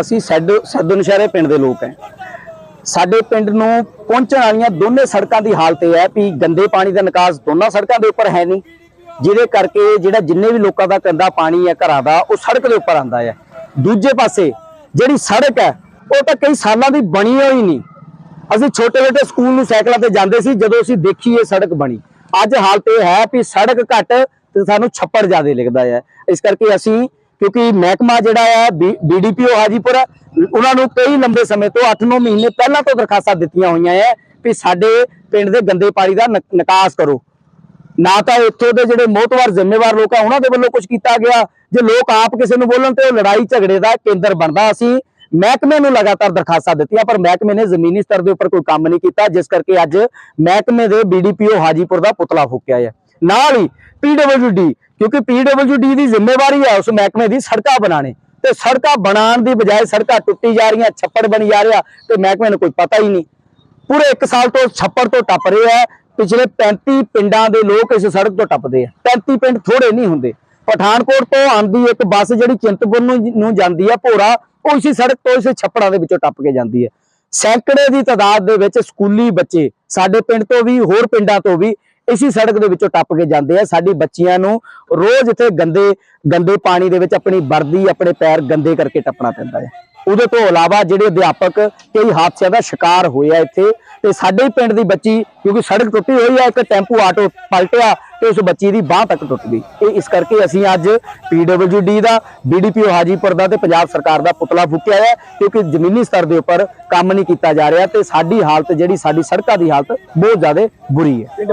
ਅਸੀਂ ਸੈਦ ਸੈਦੋਨਸ਼ਹਿਰੇ ਪਿੰਡ ਦੇ ਲੋਕ ਹੈ। ਸਾਡੇ ਪਿੰਡ ਨੂੰ ਪਹੁੰਚਣ ਵਾਲੀਆਂ ਦੋਨੇ ਸੜਕਾਂ ਦੀ ਹਾਲਤ ਇਹ ਹੈ ਵੀ ਗੰਦੇ ਪਾਣੀ ਦਾ ਨਿਕਾਸ ਦੋਨਾਂ ਸੜਕਾਂ ਦੇ ਉੱਪਰ ਹੈ ਨਹੀਂ। ਜਿਹਦੇ ਕਰਕੇ ਜਿਹੜਾ ਜਿੰਨੇ ਵੀ ਲੋਕਾਂ ਦਾ ਗੰਦਾ ਪਾਣੀ ਹੈ ਘਰਾਂ ਦਾ, ਉਹ ਸੜਕ ਦੇ ਉੱਪਰ ਆਂਦਾ ਹੈ। ਦੂਜੇ ਪਾਸੇ ਜਿਹੜੀ ਸੜਕ ਹੈ, ਉਹ ਤਾਂ ਕਈ ਸਾਲਾਂ ਦੀ ਬਣੀ ਹੋਈ ਨਹੀਂ। ਅਸੀਂ ਛੋਟੇ ਛੋਟੇ ਸਕੂਲ ਨੂੰ ਸਾਈਕਲਾਂ ਤੇ ਜਾਂਦੇ ਸੀ, ਜਦੋਂ ਅਸੀਂ ਦੇਖੀ ਇਹ ਸੜਕ ਬਣੀ। ਅੱਜ ਹਾਲਤ ਇਹ ਹੈ ਵੀ ਸੜਕ ਘੱਟ ਤੇ ਸਾਨੂੰ ਛੱਪੜ ਜ਼ਿਆਦਾ ਲੱਗਦਾ ਹੈ। ਇਸ ਕਰਕੇ ਅਸੀਂ ਕਿਉਂਕਿ ਮਹਿਕਮਾ ਜਿਹੜਾ ਹੈ ਬੀਡੀਪੀਓ ਹਾਜੀਪੁਰ, ਉਹਨਾਂ ਨੂੰ ਕਈ ਲੰਬੇ ਸਮੇਂ ਤੋਂ 8-9 ਮਹੀਨੇ ਪਹਿਲਾਂ ਤੋਂ ਦਰਖਾਸਤਾਂ ਦਿੱਤੀਆਂ ਹੋਈਆਂ ਹੈ ਵੀ ਸਾਡੇ ਪਿੰਡ ਦੇ ਗੰਦੇ ਪਾਣੀ ਦਾ ਨਿਕਾਸ ਕਰੋ। ਨਾ ਤਾਂ ਇੱਥੋਂ ਦੇ ਜਿਹੜੇ ਮੋਹਤਵਾਰ ਜ਼ਿੰਮੇਵਾਰ ਲੋਕ ਆ, ਉਹਨਾਂ ਦੇ ਵੱਲੋਂ ਕੁਝ ਕੀਤਾ ਗਿਆ। ਜੇ ਲੋਕ ਆਪ ਕਿਸੇ ਨੂੰ ਬੋਲਣ ਤੇ ਉਹ ਲੜਾਈ ਝਗੜੇ ਦਾ ਕੇਂਦਰ ਬਣਦਾ ਅਸੀਂ ਮਹਿਕਮੇ ਨੂੰ ਲਗਾਤਾਰ ਦਰਖਾਸਤਾਂ ਦਿੱਤੀਆਂ, ਪਰ ਮਹਿਕਮੇ ਨੇ ਜ਼ਮੀਨੀ ਸਤਰ ਦੇ ਉੱਪਰ ਕੋਈ ਕੰਮ ਨਹੀਂ ਕੀਤਾ, ਜਿਸ ਕਰਕੇ ਅੱਜ ਮਹਿਕਮੇ ਦੇ ਬੀਡੀਪੀਓ ਹਾਜੀਪੁਰ ਦਾ ਪੁਤਲਾ ਫੂਕਿਆ ਹੈ ਨਾਲ ਹੀ ਪੀਡਬਲਯੂਡੀ ਕਿਉਂਕਿ ਪੀਡਬਲਯੂਡੀ ਦੀ ਜ਼ਿੰਮੇਵਾਰੀ ਹੈ ਉਸ ਮਹਿਕਮੇ ਦੀ ਸੜਕਾਂ ਬਣਾਣੇ ਤੇ ਸੜਕਾਂ ਬਣਾਉਣ ਦੀ ਬਜਾਏ ਸੜਕਾਂ ਟੁੱਟੀ ਜਾ ਰਹੀਆਂ, ਛੱਪੜ ਬਣੀ ਜਾ ਰਿਹਾ ਤੇ ਮਹਿਕਮੇ ਨੂੰ ਕੋਈ ਪਤਾ ਹੀ ਨਹੀਂ। ਪੂਰੇ 1 ਸਾਲ ਤੋਂ ਛੱਪੜ ਤੋਂ ਟੱਪ ਰਹੇ ਆ। ਪਿਛਲੇ 35 ਪਿੰਡਾਂ ਦੇ ਲੋਕ ਇਸ ਸੜਕ ਤੋਂ ਟੱਪਦੇ ਆ। 35 ਪਿੰਡ ਥੋੜੇ ਨਹੀਂ ਹੁੰਦੇ। ਪਠਾਨਕੋਟ ਤੋਂ ਆਂਦੀ ਇੱਕ ਬੱਸ ਜਿਹੜੀ ਚਿੰਤਪੁਰ ਨੂੰ ਜਾਂਦੀ ਆ ਭੋਰਾ, ਉਹ ਇਸੇ ਸੜਕ ਤੋਂ ਇਸੇ ਛੱਪੜਾਂ ਦੇ ਵਿੱਚੋਂ ਟੱਪ ਕੇ ਜਾਂਦੀ ਹੈ ਸੈਂਕੜੇ ਦੀ ਤਾਦਾਦ ਦੇ ਵਿੱਚ ਸਕੂਲੀ ਬੱਚੇ ਸਾਡੇ ਪਿੰਡ ਤੋਂ ਵੀ, ਹੋਰ ਪਿੰਡਾਂ ਤੋਂ ਵੀ ਇਸੇ ਸੜਕ ਦੇ ਵਿੱਚੋਂ ਟੱਪ ਕੇ ਜਾਂਦੇ ਆ। ਸਾਡੀ ਬੱਚੀਆਂ ਨੂੰ ਰੋਜ਼ ਇੱਥੇ ਗੰਦੇ ਗੰਦੇ ਪਾਣੀ ਦੇ ਵਿੱਚ ਆਪਣੀ ਵਰਦੀ, ਆਪਣੇ ਪੈਰ ਗੰਦੇ ਕਰਕੇ ਟੱਪਣਾ ਪੈਂਦਾ ਹੈ ਉਹਦੇ ਤੋਂ ਇਲਾਵਾ ਜਿਹੜੇ ਅਧਿਆਪਕ ਕਈ ਹਾਦਸਿਆਂ ਦਾ ਸ਼ਿਕਾਰ ਹੋਏ ਆ ਇੱਥੇ, ਤੇ ਸਾਡੇ ਹੀ ਪਿੰਡ ਦੀ ਬੱਚੀ, ਕਿਉਂਕਿ ਸੜਕ ਟੁੱਟੀ ਹੋਈ ਆ, ਇੱਕ ਟੈਂਪੂ ਆਟੋ ਪਲਟਿਆ ਤੇ ਉਸ ਬੱਚੀ ਦੀ ਬਾਹ ਤੱਕ ਟੁੱਟ ਗਈ। ਇਹ ਇਸ ਕਰਕੇ ਅਸੀਂ ਅੱਜ ਪੀਡਬਲਯੂਡੀ ਦਾ ਬੀਡੀਪੀਓ ਹਾਜੀਪੁਰ ਦਾ ਤੇ ਪੰਜਾਬ ਸਰਕਾਰ ਦਾ ਪੁਤਲਾ ਫੂਕਿਆ ਹੈ ਕਿਉਂਕਿ ਜ਼ਮੀਨੀ ਸਤਰ ਦੇ ਉੱਪਰ ਕੰਮ ਨਹੀਂ ਕੀਤਾ ਜਾ ਰਿਹਾ ਤੇ ਸਾਡੀ ਹਾਲਤ ਜਿਹੜੀ ਸਾਡੀ ਸੜਕਾਂ ਦੀ ਹਾਲਤ ਬਹੁਤ ਜ਼ਿਆਦਾ ਬੁਰੀ ਹੈ।